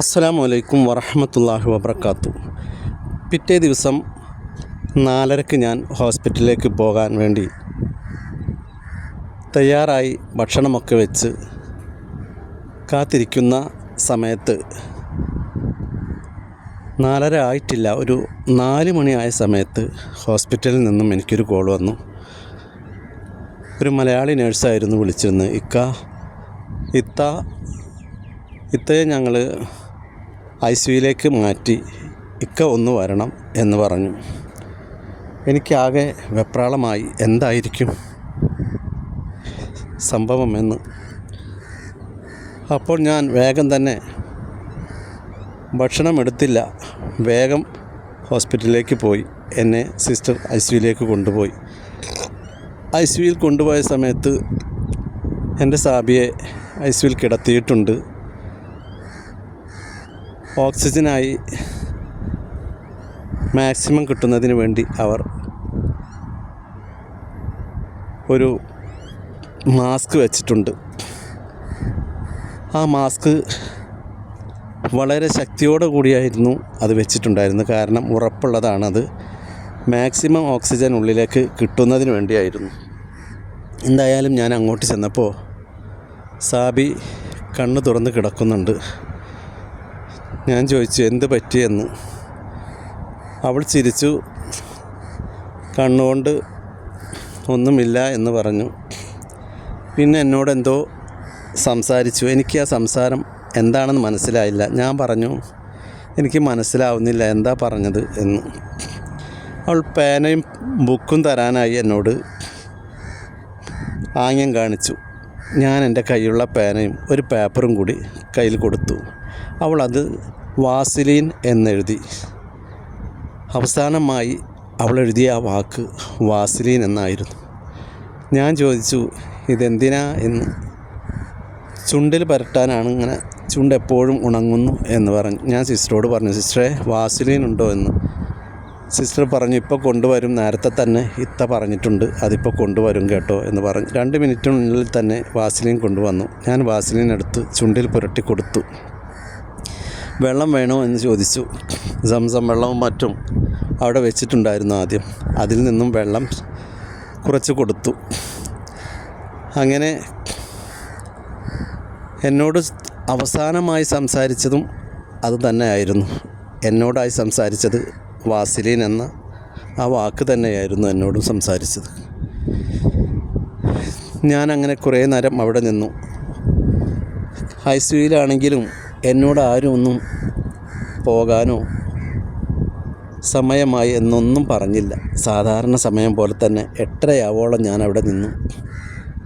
അസ്സലാമു അലൈക്കും വറഹമത്തല്ലാഹി വബർക്കാത്തു പിറ്റേ ദിവസം നാലരക്ക് ഞാൻ ഹോസ്പിറ്റലിലേക്ക് പോകാൻ വേണ്ടി തയ്യാറായി ഭക്ഷണമൊക്കെ വെച്ച് കാത്തിരിക്കുന്ന സമയത്ത് നാലര ആയിട്ടില്ല ഒരു നാല് മണിയായ സമയത്ത് ഹോസ്പിറ്റലിൽ നിന്നും എനിക്കൊരു കോൾ വന്നു. ഒരു മലയാളി നേഴ്സായിരുന്നു വിളിച്ചിരുന്നത്. ഇക്ക ഇത്ത ഇത്തയെ ഞങ്ങൾ ഐ സിയിലേക്ക് മാറ്റി ഇക്ക ഒന്ന് വരണം എന്ന് പറഞ്ഞു. എനിക്കാകെ വെപ്രാളമായി എന്തായിരിക്കും സംഭവമെന്ന്. അപ്പോൾ ഞാൻ വേഗം തന്നെ ഭക്ഷണം എടുത്തില്ല വേഗം ഹോസ്പിറ്റലിലേക്ക് പോയി. എന്നെ സിസ്റ്റർ ഐ സിയുയിലേക്ക് കൊണ്ടുപോയി. ഐ സിയുയിൽ കൊണ്ടുപോയ സമയത്ത് എന്റെ സാബിയെ ഐ സിയുയിൽ കിടത്തിയിട്ടുണ്ട്. ഓക്സിജനായി മാക്സിമം കിട്ടുന്നതിന് വേണ്ടി അവർ ഒരു മാസ്ക് വെച്ചിട്ടുണ്ട്. ആ മാസ്ക് വളരെ ശക്തിയോടെ കൂടിയായിരുന്നു അത് വെച്ചിട്ടുണ്ടായിരുന്നത്. കാരണം ഉറപ്പുള്ളതാണത്. മാക്സിമം ഓക്സിജൻ ഉള്ളിലേക്ക് കിട്ടുന്നതിന് വേണ്ടിയായിരുന്നു. എന്തായാലും ഞാൻ അങ്ങോട്ട് ചെന്നപ്പോൾ സാബി കണ്ണ് തുറന്ന് കിടക്കുന്നുണ്ട്. ഞാൻ ചോദിച്ചു എന്ത് പറ്റിയെന്ന് അവൾ ചിരിച്ചു. കണ്ണുകൊണ്ട് ഒന്നുമില്ല എന്ന് പറഞ്ഞു. പിന്നെ എന്നോട് എന്തോ സംസാരിച്ചു. എനിക്ക് ആ സംസാരം എന്താണെന്ന് മനസ്സിലായില്ല. ഞാൻ പറഞ്ഞു എനിക്ക് മനസ്സിലാവുന്നില്ല. എന്താ പറഞ്ഞത്? എന്ന്. അവൾ പേനയും ബുക്കും തരാനായി എന്നോട് ആംഗ്യം കാണിച്ചു. ഞാൻ എന്റെ കയ്യിലുള്ള പേനയും ഒരു പേപ്പറും കൂടി കയ്യിൽ കൊടുത്തു. അവൾ അത് വാസിലീൻ എന്നെഴുതി. അവസാനമായി അവൾ എഴുതിയ ആ വാക്ക് വാസിലീൻ എന്നായിരുന്നു. ഞാൻ ചോദിച്ചു ഇതെന്തിനാ എന്ന്? ചുണ്ടിൽ പരട്ടാനാണ് ഇങ്ങനെ ചുണ്ട് എപ്പോഴും ഉണങ്ങുന്നു എന്ന് പറഞ്ഞു ഞാൻ സിസ്റ്ററോട് പറഞ്ഞു സിസ്റ്ററെ വാസിലീൻ ഉണ്ടോ എന്ന്. സിസ്റ്റർ പറഞ്ഞു ഇപ്പോൾ കൊണ്ടുവരും നേരത്തെ തന്നെ ഇത്ത പറഞ്ഞിട്ടുണ്ട് അതിപ്പോൾ കൊണ്ടുവരും കേട്ടോ എന്ന് പറഞ്ഞു രണ്ട് മിനിറ്റിനുള്ളിൽ തന്നെ വാസിലീൻ കൊണ്ടുവന്നു. ഞാൻ വാസിലീൻ എടുത്ത് ചുണ്ടിൽ പുരട്ടി കൊടുത്തു. വെള്ളം വേണോ എന്ന് ചോദിച്ചു. സംസം വെള്ളവും മറ്റും അവിടെ വെച്ചിട്ടുണ്ടായിരുന്നു ആദ്യം. അതിൽ നിന്നും വെള്ളം കുറച്ച് കൊടുത്തു. അങ്ങനെ എന്നോട് അവസാനമായി സംസാരിച്ചതും അത് തന്നെയായിരുന്നു. എന്നോടായി സംസാരിച്ചത് വാസിലീൻ എന്ന ആ വാക്ക് തന്നെയായിരുന്നു എന്നോടും സംസാരിച്ചത്. ഞാൻ അങ്ങനെ കുറേ നേരം അവിടെ നിന്നു. ഐ എന്നോട് ആരും ഒന്നും പോകാനോ സമയമായി എന്നൊന്നും പറഞ്ഞില്ല. സാധാരണ സമയം പോലെ തന്നെ എട്ടരയാവോളം ഞാൻ അവിടെ നിന്നു.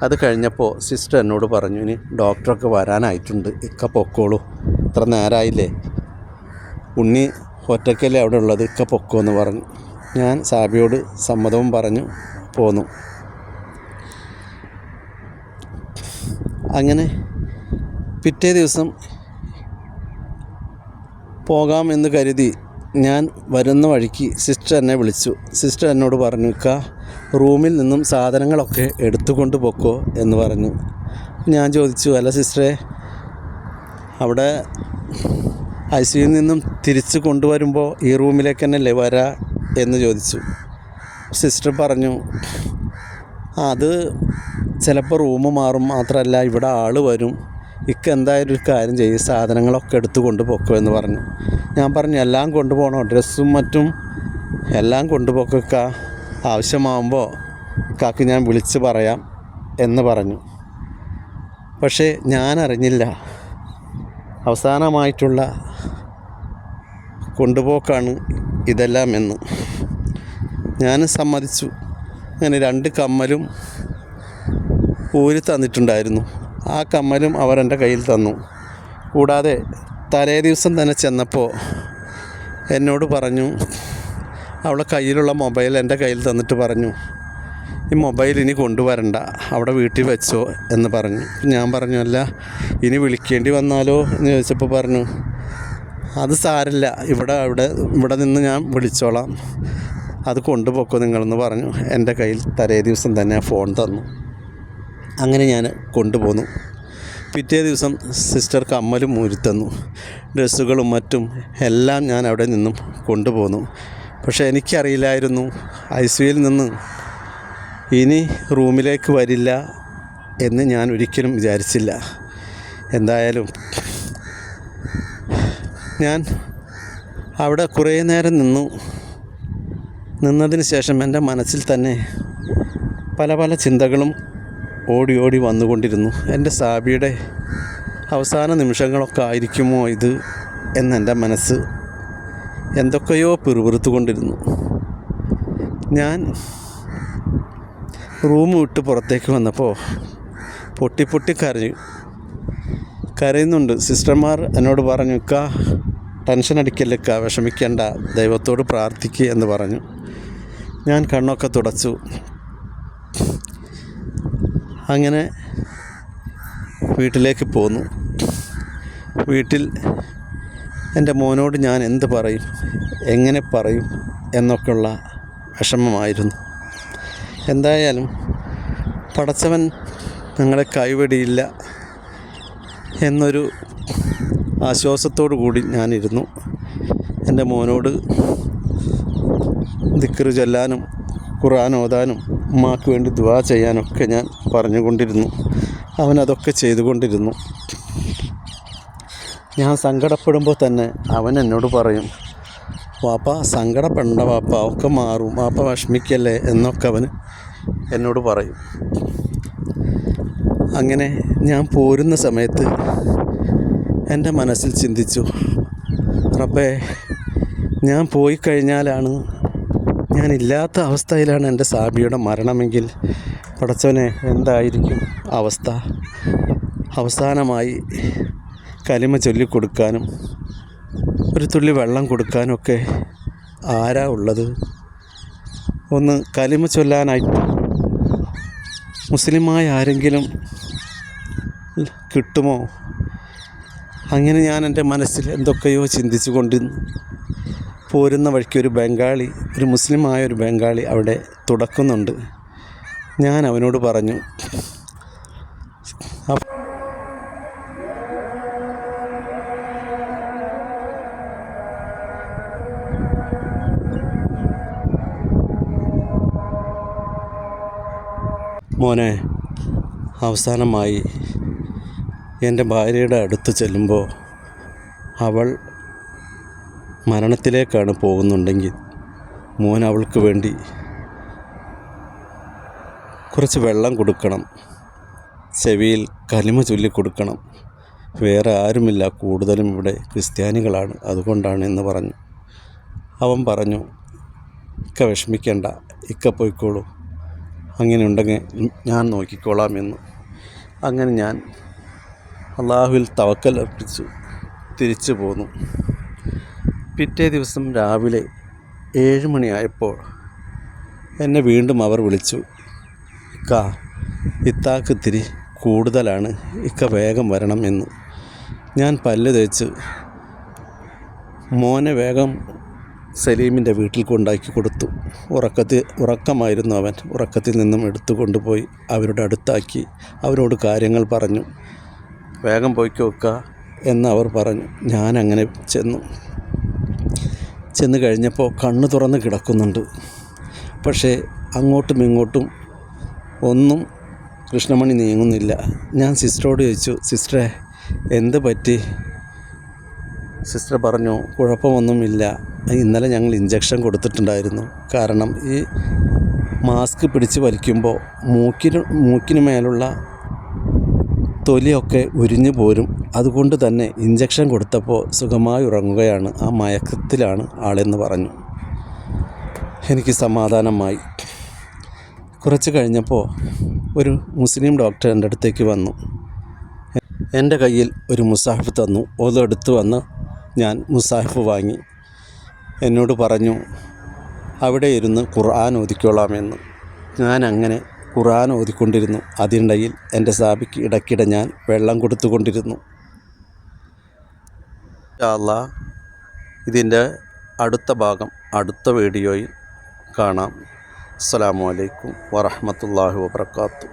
അത് കഴിഞ്ഞപ്പോൾ സിസ്റ്റർ എന്നോട് പറഞ്ഞു ഇനി ഡോക്ടറൊക്കെ വരാനായിട്ടുണ്ട്. ഇക്ക പൊക്കോളൂ. ഇത്ര നേരമായില്ലേ ഉണ്ണി ഒറ്റയ്ക്കല്ലേ അവിടെ ഉള്ളത്? ഇക്ക പൊക്കോ എന്ന് പറഞ്ഞു. ഞാൻ സാബിയോട് സമ്മതവും പറഞ്ഞു പോന്നു. അങ്ങനെ പിറ്റേ ദിവസം പോകാമെന്ന് കരുതി ഞാൻ വരുന്ന വഴിക്ക് സിസ്റ്റർ എന്നെ വിളിച്ചു. സിസ്റ്റർ എന്നോട് പറഞ്ഞു ഇക്ക റൂമിൽ നിന്നും സാധനങ്ങളൊക്കെ എടുത്തുകൊണ്ട് പൊക്കോ എന്ന് പറഞ്ഞു. ഞാൻ ചോദിച്ചു അല്ല സിസ്റ്ററെ അവിടെ ഐ സിയിൽ നിന്നും തിരിച്ച് കൊണ്ടുവരുമ്പോൾ ഈ റൂമിലേക്ക് തന്നെയല്ലേ വരാ എന്ന് ചോദിച്ചു. സിസ്റ്റർ പറഞ്ഞു അത് ചിലപ്പോൾ റൂം മാറും മാത്രമല്ല ഇവിടെ ആൾ വരും. ഇക്ക എന്തായാലും ഒരു കാര്യം ചെയ്യും സാധനങ്ങളൊക്കെ എടുത്തു കൊണ്ടുപോക്കോ എന്ന് പറഞ്ഞു. ഞാൻ പറഞ്ഞു എല്ലാം കൊണ്ടുപോകണോ? ഡ്രസ്സും മറ്റും എല്ലാം കൊണ്ടുപോക്കൊക്ക ആവശ്യമാകുമ്പോൾ കാക്ക് ഞാൻ വിളിച്ച് പറയാം എന്ന് പറഞ്ഞു. പക്ഷേ ഞാൻ അറിഞ്ഞില്ല അവസാനമായിട്ടുള്ള കൊണ്ടുപോക്കാണ് ഇതെല്ലാം എന്ന്. ഞാൻ സമ്മതിച്ചു. അങ്ങനെ രണ്ട് കമ്മലും ഊരി തന്നിട്ടുണ്ടായിരുന്നു. ആ കമ്മലും അവർ എന്റെ കയ്യിൽ തന്നു. കൂടാതെ തലേ ദിവസം തന്നെ ചെന്നപ്പോൾ എന്നോട് പറഞ്ഞു അവളെ കയ്യിലുള്ള മൊബൈൽ എന്റെ കയ്യിൽ തന്നിട്ട് പറഞ്ഞു ഈ മൊബൈൽ ഇനി കൊണ്ടുവരണ്ട അവിടെ വീട്ടിൽ വെച്ചോ എന്ന് പറഞ്ഞു. ഞാൻ പറഞ്ഞു അല്ല ഇനി വിളിക്കേണ്ടി വന്നാലോ? എന്ന് ചോദിച്ചപ്പോൾ പറഞ്ഞു അത് സാരില്ല ഇവിടെ അവിടെ ഇവിടെ നിന്ന് ഞാൻ വിളിച്ചോളാം. അത് കൊണ്ടുപോക്കോ നിങ്ങളെന്ന് പറഞ്ഞു. എന്റെ കയ്യിൽ തലേ ദിവസം തന്നെ ഫോൺ തന്നു. അങ്ങനെ ഞാൻ കൊണ്ടുപോന്നു. പിറ്റേ ദിവസം സിസ്റ്റർ കമ്മലും ഊരിത്തന്നു ഡ്രസ്സുകളും മറ്റും എല്ലാം ഞാൻ അവിടെ നിന്നും കൊണ്ടുപോന്നു. പക്ഷേ എനിക്കറിയില്ലായിരുന്നു ഐ സിയിൽ നിന്ന് ഇനി റൂമിലേക്ക് വരില്ല എന്ന് ഞാൻ ഒരിക്കലും വിചാരിച്ചില്ല. എന്തായാലും ഞാൻ അവിടെ കുറേ നേരം നിന്നു. നിന്നതിന് ശേഷം എന്റെ മനസ്സിൽ തന്നെ പല പല ചിന്തകളും ഓടി ഓടി വന്നുകൊണ്ടിരുന്നു. എന്റെ സാബിയുടെ അവസാന നിമിഷങ്ങളൊക്കെ ആയിരിക്കുമോ ഇത് എന്നെന്റെ മനസ്സ് എന്തൊക്കെയോ പിറുപിറുത്തുകൊണ്ടിരുന്നു. ഞാൻ റൂം വിട്ട് പുറത്തേക്ക് വന്നപ്പോൾ പൊട്ടി പൊട്ടി കരഞ്ഞു. കരയുന്നുണ്ട്. സിസ്റ്റർമാർ എന്നോട് പറഞ്ഞു ഇക്ക ടെൻഷൻ അടിക്കല്ലിക്ക വിഷമിക്കേണ്ട ദൈവത്തോട് പ്രാർത്ഥിക്കുക എന്ന് പറഞ്ഞു. ഞാൻ കണ്ണൊക്കെ തുടച്ചു. അങ്ങനെ വീട്ടിലേക്ക് പോന്നു. വീട്ടിൽ എന്റെ മോനോട് ഞാൻ എന്ത് പറയും എങ്ങനെ പറയും എന്നൊക്കെയുള്ള വിഷമമായിരുന്നു. എന്തായാലും പടച്ചവൻ ഞങ്ങളെ കൈവെടിയില്ല എന്നൊരു ആശ്വാസത്തോടു കൂടി ഞാനിരുന്നു. എന്റെ മോനോട് ദിക്കറ് ചൊല്ലാനും ഖുർആൻ ഓതാനും ഉമ്മാക്ക് വേണ്ടി ദുവാ ചെയ്യാനൊക്കെ ഞാൻ പറഞ്ഞുകൊണ്ടിരുന്നു. അവനതൊക്കെ ചെയ്തുകൊണ്ടിരുന്നു. ഞാൻ സങ്കടപ്പെടുമ്പോൾ തന്നെ അവൻ എന്നോട് പറയും വാപ്പ സങ്കടപ്പെടണ്ട വാപ്പ ഒക്കെ മാറും. വാപ്പ വിഷമിക്കല്ലേ? എന്നൊക്കെ അവൻ എന്നോട് പറയും. അങ്ങനെ ഞാൻ പോരുന്ന സമയത്ത് എന്റെ മനസ്സിൽ ചിന്തിച്ചു റബ്ബേ ഞാൻ പോയി കഴിഞ്ഞാലാണ് ഞാൻ ഇല്ലാത്ത അവസ്ഥയിലാണ് എന്റെ സാബിയുടെ മരണമെങ്കിൽ പടച്ചവനെ എന്തായിരിക്കും അവസ്ഥ? അവസാനമായി കലിമ ചൊല്ലിക്കൊടുക്കാനും ഒരു തുള്ളി വെള്ളം കൊടുക്കാനൊക്കെ ആരാ ഉള്ളത്? ഒന്ന് കലിമ ചൊല്ലാനായിട്ട് മുസ്ലിമായ ആരെങ്കിലും കിട്ടുമോ? അങ്ങനെ ഞാൻ എന്റെ മനസ്സിൽ എന്തൊക്കെയോ ചിന്തിച്ചു കൊണ്ടിരുന്നു പോരുന്ന വഴിക്ക് ഒരു ബംഗാളി ഒരു മുസ്ലിമായ ഒരു ബംഗാളി അവിടെ തുടക്കുന്നുണ്ട്. ഞാൻ അവനോട് പറഞ്ഞു മോനെ അവസാനമായി എന്റെ ഭാര്യയുടെ അടുത്ത് ചെല്ലുമ്പോൾ അവൾ മരണത്തിലേക്കാണ് പോകുന്നുണ്ടെങ്കിൽ മോൻ അവൾക്ക് വേണ്ടി കുറച്ച് വെള്ളം കൊടുക്കണം. ചെവിയിൽ കലിമ ചൊല്ലി കൊടുക്കണം. വേറെ ആരുമില്ല. കൂടുതലും ഇവിടെ ക്രിസ്ത്യാനികളാണ്. അതുകൊണ്ടാണ് എന്ന് പറഞ്ഞു. അവൻ പറഞ്ഞു ഇക്ക വിഷമിക്കേണ്ട. ഇക്ക പോയിക്കോളൂ. അങ്ങനെ ഉണ്ടെങ്കിൽ ഞാൻ നോക്കിക്കോളാം എന്ന്. അങ്ങനെ ഞാൻ അള്ളാഹുവിൽ തവക്കൽ അർപ്പിച്ചു. തിരിച്ചു പോന്നു. പിറ്റേ ദിവസം രാവിലെ ഏഴ് മണിയായപ്പോൾ എന്നെ വീണ്ടും അവർ വിളിച്ചു. ഇക്ക ഇത്താക്ക് ഇത്തിരി കൂടുതലാണ്. ഇക്ക വേഗം വരണം എന്ന്. ഞാൻ പല്ല് തേച്ച് മോനെ വേഗം സലീമിന്റെ വീട്ടിൽ കൊണ്ടാക്കി കൊടുത്തു. ഉറക്കത്തിൽ ഉറക്കമായിരുന്നു അവൻ. ഉറക്കത്തിൽ നിന്നും എടുത്തു കൊണ്ടുപോയി അവരുടെ അടുത്താക്കി. അവരോട് കാര്യങ്ങൾ പറഞ്ഞു. വേഗം പോയിക്കോക്ക എന്ന് അവർ പറഞ്ഞു. ഞാൻ അങ്ങനെ ചെന്നു. ചെന്ന് കഴിഞ്ഞപ്പോൾ കണ്ണ് തുറന്ന് കിടക്കുന്നുണ്ട്. പക്ഷേ അങ്ങോട്ടും ഇങ്ങോട്ടും ഒന്നും കൃഷ്ണമണി നീങ്ങുന്നില്ല. ഞാൻ സിസ്റ്ററോട് ചോദിച്ചു സിസ്റ്ററെ എന്ത് പറ്റി? സിസ്റ്റർ പറഞ്ഞു കുഴപ്പമൊന്നുമില്ല. ഇന്നലെ ഞങ്ങൾ ഇഞ്ചക്ഷൻ കൊടുത്തിട്ടുണ്ടായിരുന്നു. കാരണം ഈ മാസ്ക് പിടിച്ച് വലിക്കുമ്പോൾ മൂക്കിന് മൂക്കിന് മേലുള്ള തൊലിയൊക്കെ ഉരിഞ്ഞു പോരും. അതുകൊണ്ട് തന്നെ ഇഞ്ചക്ഷൻ കൊടുത്തപ്പോൾ സുഖമായി ഉറങ്ങുകയാണ്. ആ മയക്കത്തിലാണ് ആളെന്ന് പറഞ്ഞു. എനിക്ക് സമാധാനമായി. കുറച്ച് കഴിഞ്ഞപ്പോൾ ഒരു മുസ്ലിം ഡോക്ടർ എന്റെ അടുത്തേക്ക് വന്നു. എന്റെ കയ്യിൽ ഒരു മുസാഹിഫ് തന്നു. അതെടുത്ത് വന്ന് ഞാൻ മുസാഹിഫ് വാങ്ങി. എന്നോട് പറഞ്ഞു അവിടെ ഇരുന്ന് ഖുർആൻ ഓതിക്കോളാമെന്ന് ഞാൻ അങ്ങനെ ഖുർആൻ ഓതിക്കൊണ്ടിരുന്നു. അതിനിടയിൽ എന്റെ സാബിക്ക് ഇടയ്ക്കിടെ ഞാൻ വെള്ളം കൊടുത്തുകൊണ്ടിരുന്നു. അല്ലാ ഇതിന്റെ അടുത്ത ഭാഗം അടുത്ത വീഡിയോയിൽ കാണാം. അസ്സലാമു അലൈക്കും വറഹ്മത്തുള്ളാഹി വബർക്കാത്തു